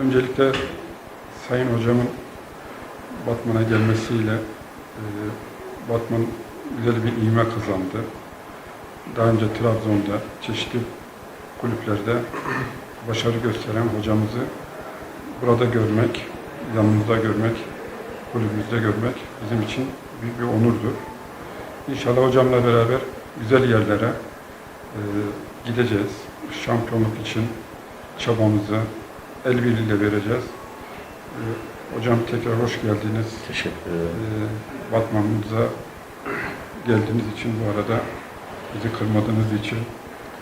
Öncelikle Sayın Hocamın Batman'a gelmesiyle e, Batman güzel bir ivme kazandı. Daha önce Trabzon'da çeşitli kulüplerde başarı gösteren hocamızı burada görmek, yanımızda görmek, kulübümüzde görmek bizim için büyük bir onurdur. İnşallah hocamla beraber güzel yerlere e, gideceğiz. Şampiyonluk için çabamızı el birliğiyle vereceğiz. E, hocam tekrar hoş geldiniz. Teşekkür E, ederim. Batman'ımıza geldiğiniz için bu arada bizi kırmadığınız için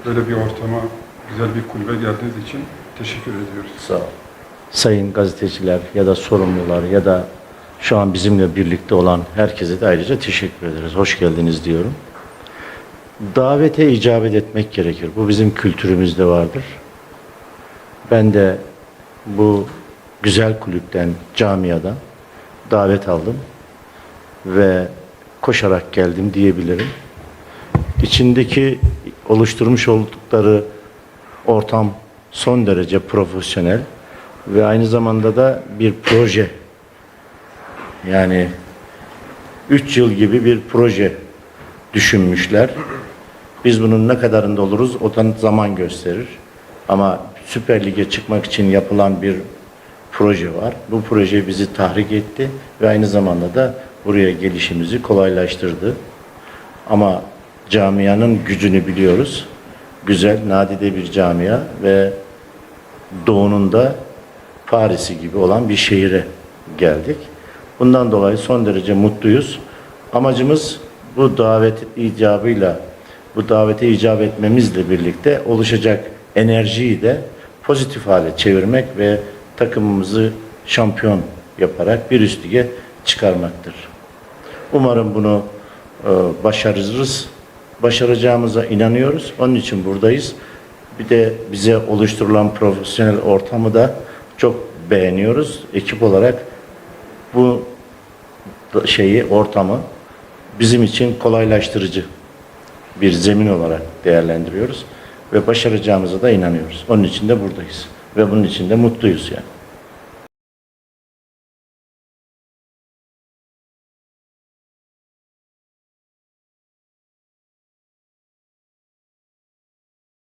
böyle bir ortama, güzel bir kulübe geldiğiniz için teşekkür ediyoruz. Sağ ol. Sayın gazeteciler ya da sorumlular ya da şu an bizimle birlikte olan herkese de ayrıca teşekkür ederiz. Hoş geldiniz diyorum. Davete icabet etmek gerekir. Bu bizim kültürümüzde vardır. Ben de bu güzel kulüpten, camiadan davet aldım ve koşarak geldim diyebilirim. İçindeki oluşturmuş oldukları ortam son derece profesyonel ve aynı zamanda da bir proje. Yani 3 yıl gibi bir proje düşünmüşler. Biz bunun ne kadarında oluruz o zaman gösterir. Ama Süper Lig'e çıkmak için yapılan bir proje var. Bu proje bizi tahrik etti ve aynı zamanda da buraya gelişimizi kolaylaştırdı. Ama camianın gücünü biliyoruz. Güzel, nadide bir camia ve doğunun da Paris'i gibi olan bir şehire geldik. Bundan dolayı son derece mutluyuz. Amacımız bu davet icabıyla, bu davete icap etmemizle birlikte oluşacak enerjiyi de pozitif hale çevirmek ve takımımızı şampiyon yaparak bir üst lige çıkarmaktır. Umarım bunu e, başarırız. Başaracağımıza inanıyoruz. Onun için buradayız. Bir de bize oluşturulan profesyonel ortamı da çok beğeniyoruz. Ekip olarak bu şeyi, ortamı bizim için kolaylaştırıcı bir zemin olarak değerlendiriyoruz ve başaracağımıza da inanıyoruz. Onun için de buradayız ve bunun için de mutluyuz yani.